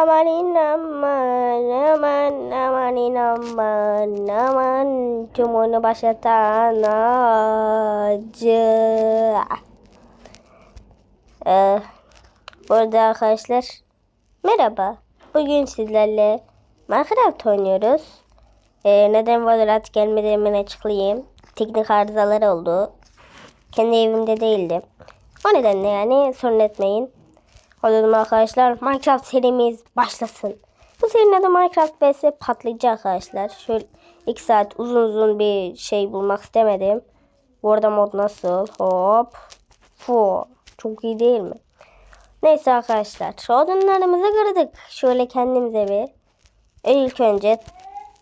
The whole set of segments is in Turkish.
Aman aman aman aman aman aman tüm onu başlatan acı. Ee, burada arkadaşlar merhaba. Bugün sizlerle Minecraft oynuyoruz. Ee, neden Valorant gelmedi açıklayayım. Teknik arızalar oldu. Kendi evimde değildim. O nedenle yani sorun etmeyin. Dedim arkadaşlar Minecraft serimiz başlasın. Bu serinin adı Minecraft vs patlayıcı arkadaşlar. Şöyle 2 saat uzun uzun bir şey bulmak istemedim. Bu arada mod nasıl? Hop. Fu. Çok iyi değil mi? Neyse arkadaşlar. Odunlarımızı kırdık. Şöyle kendimize bir. İlk önce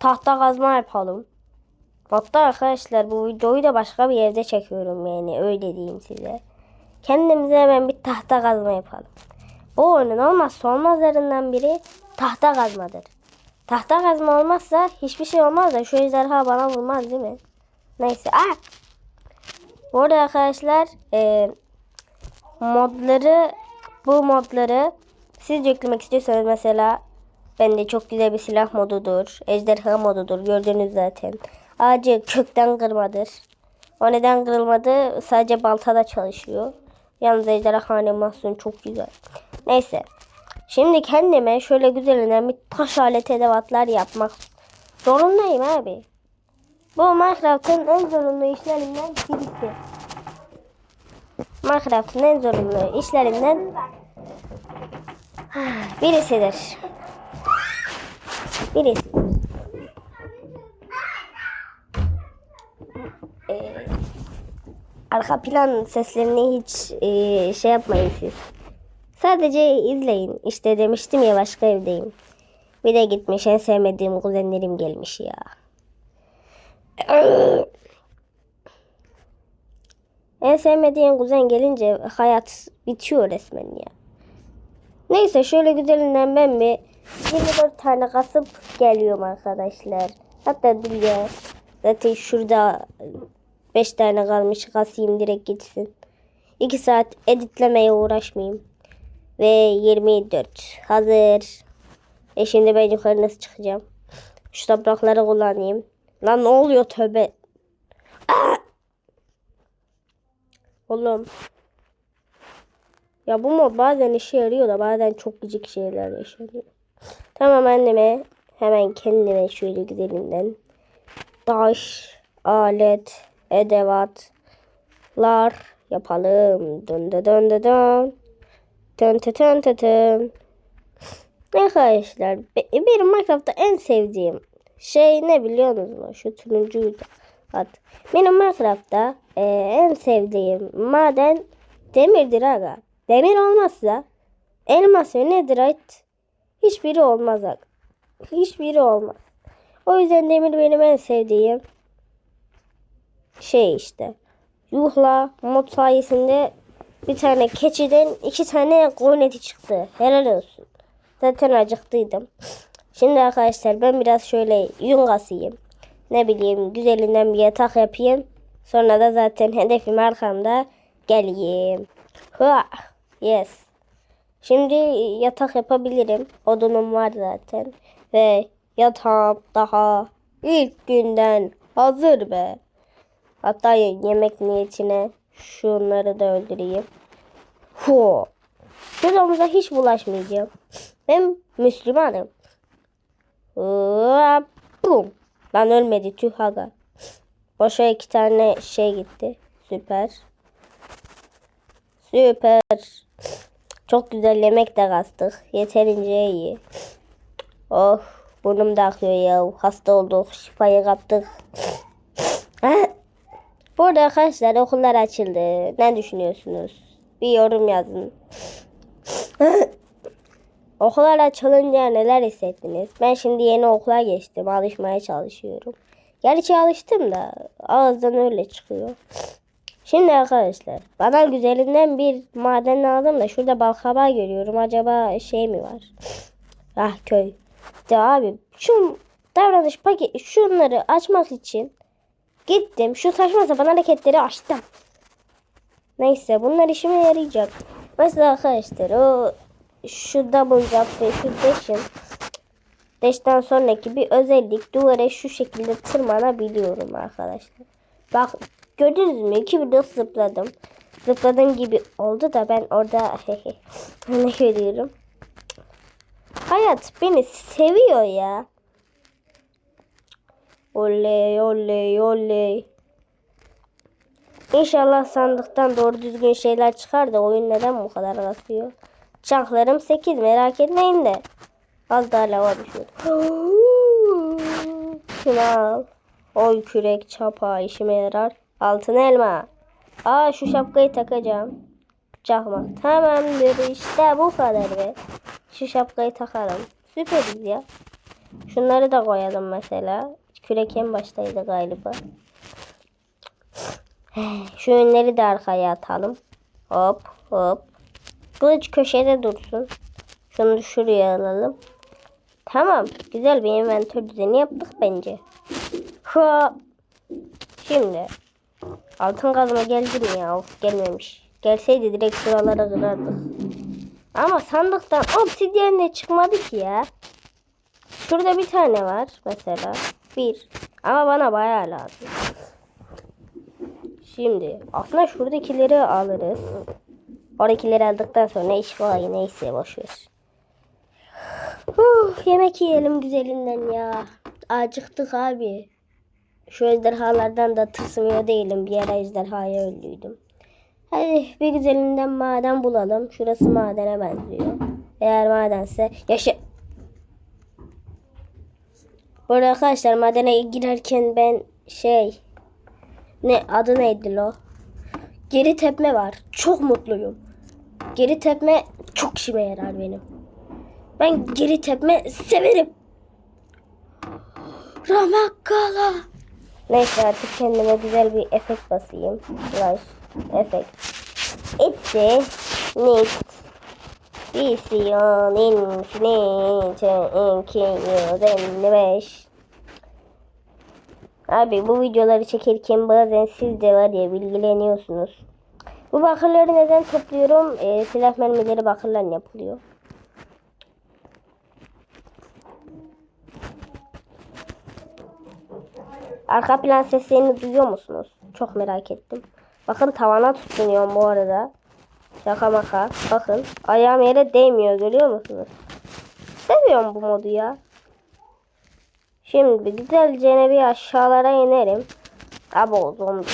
tahta kazma yapalım. Hatta arkadaşlar bu videoyu da başka bir yerde çekiyorum yani öyle diyeyim size. Kendimize hemen bir tahta kazma yapalım. Bu oyunun olmazsa olmazlarından biri tahta kazmadır. Tahta kazma olmazsa hiçbir şey olmaz da şu ejderha bana vurmaz değil mi? Neyse. Aa! Bu arada arkadaşlar e, modları bu modları siz yüklemek istiyorsanız mesela bende çok güzel bir silah modudur. Ejderha modudur. Gördünüz zaten. Ağacı kökten kırmadır. O neden kırılmadı? Sadece baltada çalışıyor. Yalnız ejderha animasyon çok güzel. Neyse. Şimdi kendime şöyle güzelinden bir taş alet edevatlar yapmak zorundayım abi. Bu Minecraft'ın en zorunlu işlerinden birisi. Minecraft'ın en zorunlu işlerinden birisidir. Birisi. Ee, arka plan seslerini hiç e, şey yapmayın siz. Sadece izleyin. İşte demiştim ya başka evdeyim. Bir de gitmiş en sevmediğim kuzenlerim gelmiş ya. En sevmediğim kuzen gelince hayat bitiyor resmen ya. Neyse şöyle güzelinden ben bir 24 tane kasıp geliyorum arkadaşlar. Hatta dur ya. Zaten şurada 5 tane kalmış kasayım direkt gitsin. 2 saat editlemeye uğraşmayayım. Ve 24 hazır. E şimdi ben yukarı nasıl çıkacağım? Şu toprakları kullanayım. Lan ne oluyor tövbe. Aa! Oğlum. Ya bu mod bazen işe yarıyor da bazen çok gıcık şeyler yaşanıyor. Tamam anneme hemen kendime şöyle güzelinden taş, alet, edevatlar yapalım. Dön dön dön dön dön. Tön tön tön tön tön. Arkadaşlar benim Minecraft'ta en sevdiğim şey ne biliyor musunuz? Şu turuncuyu at. Benim Minecraft'ta e, en sevdiğim maden demirdir aga. Demir olmazsa elmas ve netherite hiçbiri olmaz aga. Hiçbiri olmaz. O yüzden demir benim en sevdiğim şey işte. Yuhla mod sayesinde bir tane keçiden iki tane koyun eti çıktı. Helal olsun. Zaten acıktıydım. Şimdi arkadaşlar ben biraz şöyle yün kasayım. Ne bileyim güzelinden bir yatak yapayım. Sonra da zaten hedefim arkamda geleyim. Hua. Yes. Şimdi yatak yapabilirim. Odunum var zaten. Ve yatağım daha ilk günden hazır be. Hatta yemek niyetine şunları da öldüreyim. Hu. Şuramıza hiç bulaşmayacağım. Ben Müslümanım. Hop, Bum. Lan ölmedi tüh aga. Boşa iki tane şey gitti. Süper. Süper. Çok güzel yemek de kastık. Yeterince iyi. Oh burnum da akıyor ya. Hasta olduk. Şifayı kaptık. Burada arkadaşlar okullar açıldı. Ne düşünüyorsunuz? Bir yorum yazın. Okullar açılınca neler hissettiniz? Ben şimdi yeni okula geçtim. Alışmaya çalışıyorum. Gerçi alıştım da ağızdan öyle çıkıyor. Şimdi arkadaşlar bana güzelinden bir maden aldım da şurada balkabağı görüyorum. Acaba şey mi var? Ah köy. De abi şu davranış paket şunları açmak için gittim. Şu saçma sapan hareketleri açtım. Neyse bunlar işime yarayacak. Mesela arkadaşlar o şu double jump ve şu dash'in dash'ten sonraki bir özellik duvara şu şekilde tırmanabiliyorum arkadaşlar. Bak gördünüz mü? İki de zıpladım. Zıpladığım gibi oldu da ben orada ne görüyorum. Hayat beni seviyor ya. Oley oley oley. İnşallah sandıktan doğru düzgün şeyler çıkar da oyun neden bu kadar kasıyor? Çanklarım 8 merak etmeyin de. Az daha lava düşüyor. Şunu al. Oy kürek çapa işime yarar. Altın elma. Aa şu şapkayı takacağım. Çakmak. Tamamdır işte bu kadar be. Şu şapkayı takarım. Süperiz ya. Şunları da koyalım mesela. Kürek en baştaydı galiba. Şu ünleri de arkaya atalım. Hop hop. Kılıç köşede dursun. Şunu şuraya alalım. Tamam. Güzel bir inventör düzeni yaptık bence. Hop. Şimdi. Altın kazma geldi mi ya? Of gelmemiş. Gelseydi direkt şuralara kırardık. Ama sandıktan obsidyen de çıkmadı ki ya. Şurada bir tane var mesela. Bir. Ama bana bayağı lazım. Şimdi aslında şuradakileri alırız. Oradakileri aldıktan sonra iş kolay neyse boşver. Huh, yemek yiyelim güzelinden ya. Acıktık abi. Şu ejderhalardan da tırsmıyor değilim. Bir ara ejderhaya öldüydüm. Hadi bir güzelinden maden bulalım. Şurası madene benziyor. Eğer madense yaşa... Bu arada arkadaşlar madene girerken ben şey ne adı neydi lo? Geri tepme var. Çok mutluyum. Geri tepme çok işime yarar benim. Ben geri tepme severim. Ramakkala. Neyse artık kendime güzel bir efekt basayım. Flash efekt. Itse nit. Vision Infinite 255 Abi bu videoları çekerken bazen siz de var ya bilgileniyorsunuz. Bu bakırları neden topluyorum? Ee, silah mermileri bakırla yapılıyor. Arka plan seslerini duyuyor musunuz? Çok merak ettim. Bakın tavana tutunuyorum bu arada. Şaka maka. Bakın ayağım yere değmiyor görüyor musunuz? Seviyorum bu modu ya. Şimdi güzelce bir aşağılara inerim. Abo zombi.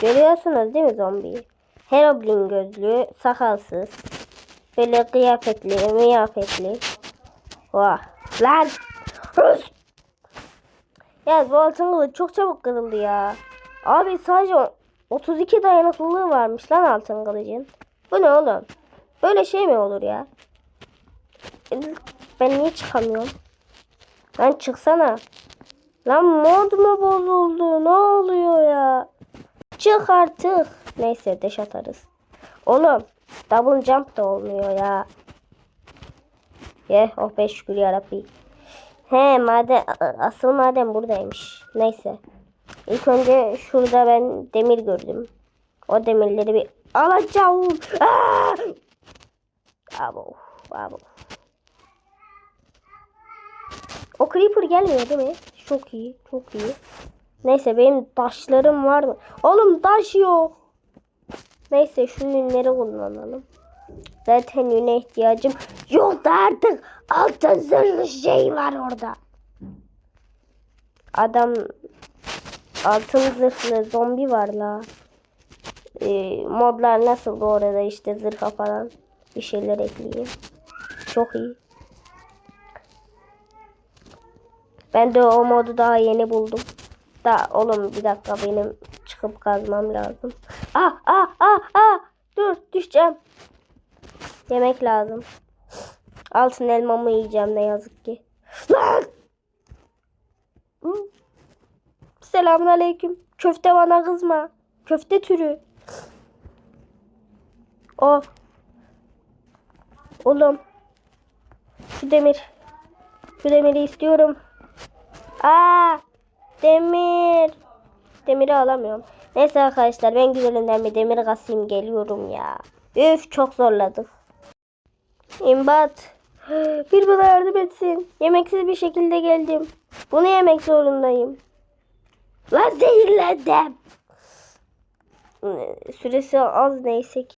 Görüyorsunuz değil mi zombiyi? Herobrine gözlü, sakalsız. Böyle kıyafetli, miyafetli. Vah. Lan! Hıs! Ya bu altın kılıç çok çabuk kırıldı ya. Abi sadece 32 dayanıklılığı varmış lan altın kılıcın. Bu ne oğlum? Böyle şey mi olur ya? Ben niye çıkamıyorum? Lan çıksana. Lan mod mu bozuldu? Ne oluyor ya? Çık artık. Neyse deş atarız. Oğlum double jump da olmuyor ya. Ye oh be şükür yarabbi. He maden asıl maden buradaymış. Neyse. İlk önce şurada ben demir gördüm. O demirleri bir alacağım. Aa! Abo, abo. O creeper gelmiyor değil mi? Çok iyi, çok iyi. Neyse benim taşlarım var mı? Oğlum taş yok. Neyse şu yünleri kullanalım. Zaten yüne ihtiyacım yok artık altın zırhlı şey var orada. Adam altın zırhlı zombi var la. Ee, modlar nasıl bu arada işte zırha falan bir şeyler ekleyeyim. Çok iyi. Ben de o modu daha yeni buldum. Da oğlum bir dakika benim çıkıp kazmam lazım. Ah ah ah ah dur düşeceğim. Yemek lazım. Altın elmamı yiyeceğim ne yazık ki. Lan! Selamun aleyküm. Köfte bana kızma. Köfte türü. O. Oğlum. Şu demir. Şu demiri istiyorum. Aa! Demir. Demiri alamıyorum. Neyse arkadaşlar ben güzelinden bir demir kasayım geliyorum ya. Üf çok zorladık. İmbat. Bir bana yardım etsin. Yemeksiz bir şekilde geldim. Bunu yemek zorundayım. Lan zehirlendim. Süresi az neyse ki.